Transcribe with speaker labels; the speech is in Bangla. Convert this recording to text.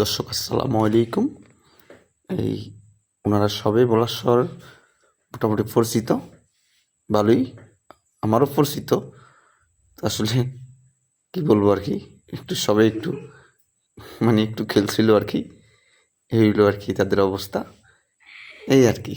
Speaker 1: দর্শক, আসসালামু আলাইকুম। এই ওনারা সবাই বলাশ্বর মোটামুটি পরিচিত, ভালোই, আমারও পরিচিত। আসলে কী বলব আর কি, একটু সবাই একটু মানে একটু খেলছিল আর কি, এই হইল আর কি তাদের অবস্থা, এই আর কি।